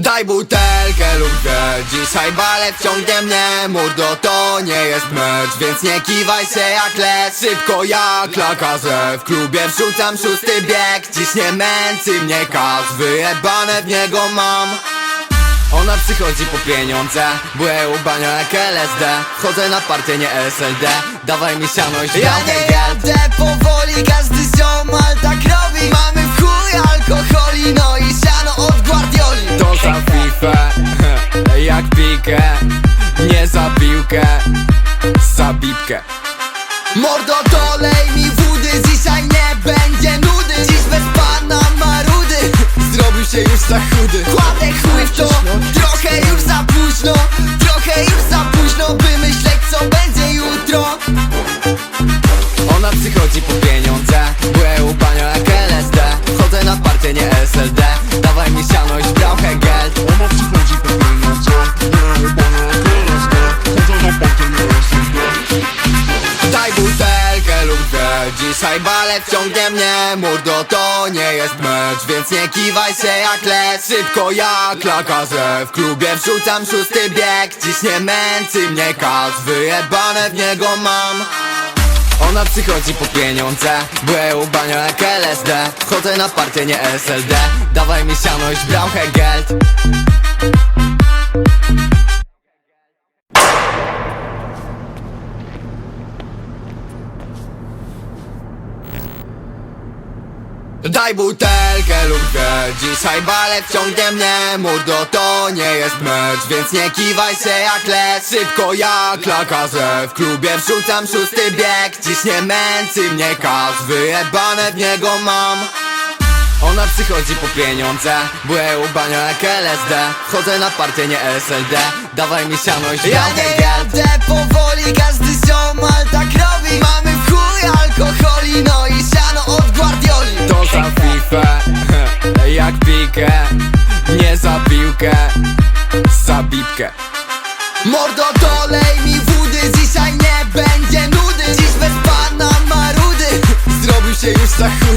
Daj butelkę lub dwie. Dzisiaj balet ciągnie mnie Mordo to nie jest mecz. Więc nie kiwaj się jak lec Szybko jak lakaze W klubie wrzucam szósty bieg Dziś nie męcy mnie kas. Wyjebane w niego mam. Ona przychodzi po pieniądze Byłem u banio jak LSD Chodzę na partię, nie SLD Dawaj mi siano i Ja nie jadę powoli, każdy ziomal tak robi Pikę Nie za piłkę Za bibkę. Mordo dolej mi wody, dzisiaj nie będzie nudy. Dziś bez pana marudy, Zrobił się już za chudy Dzisiaj balet ciągnie mnie Mordo to nie jest mecz Więc nie kiwaj się jak lec Szybko jak lakaze W klubie wrzucam szósty bieg Dziś nie męcy mnie kas Wyjebane w niego mam. Ona przychodzi po pieniądze Byłem u banio jak LSD Chodzę na partię, nie SLD Dawaj mi siano i brał Daj butelkę lub dwie Dzisiaj balet ciągnie mnie. Mordo to nie jest mecz Więc nie kiwaj się jak lec. Szybko jak lakaze W klubie wrzucam szósty bieg. Dziś nie męcy mnie kas Wyjebane w niego mam. Ona przychodzi po pieniądze Byłem u banio jak LSD Chodzę na partię, nie SLD Dawaj mi siano i Ja nie jadę powoli, każdy ziomal tak robi Za bibkę Mordo dolej mi wody, dzisiaj nie będzie nudy. Dziś bez pana marudy Zrobił się już za chudy